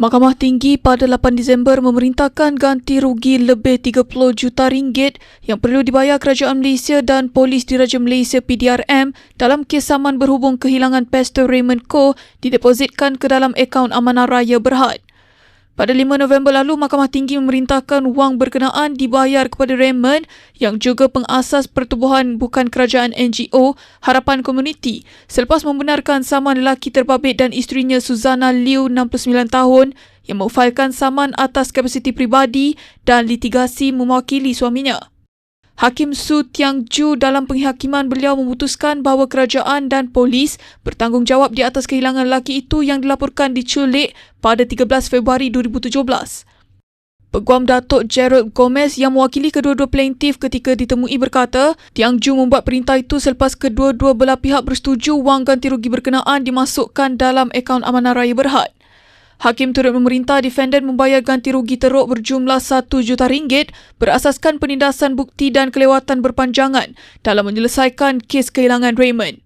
Mahkamah Tinggi pada 8 Disember memerintahkan ganti rugi lebih 30 juta ringgit yang perlu dibayar Kerajaan Malaysia dan Polis Diraja Malaysia PDRM dalam kes saman berhubung kehilangan Pastor Raymond Koh didepositkan ke dalam akaun Amanah Raya Berhad. Pada 5 November lalu, Mahkamah Tinggi memerintahkan wang berkenaan dibayar kepada Raymond yang juga pengasas pertubuhan bukan kerajaan NGO Harapan Komuniti selepas membenarkan saman lelaki terbabit dan isterinya Suzana Liu 69 tahun yang memfailkan saman atas kapasiti pribadi dan litigasi mewakili suaminya. Hakim Su Tiang Ju dalam penghakiman beliau memutuskan bahawa kerajaan dan polis bertanggungjawab di atas kehilangan lelaki itu yang dilaporkan diculik pada 13 Februari 2017. Peguam Datuk Gerald Gomez yang mewakili kedua-dua plaintiff ketika ditemui berkata, Tiang Ju membuat perintah itu selepas kedua-dua belah pihak bersetuju wang ganti rugi berkenaan dimasukkan dalam akaun Amanah Raya Berhad. Hakim turut memerintah defendant membayar ganti rugi teruk berjumlah 1 juta ringgit berasaskan penindasan bukti dan kelewatan berpanjangan dalam menyelesaikan kes kehilangan Raymond.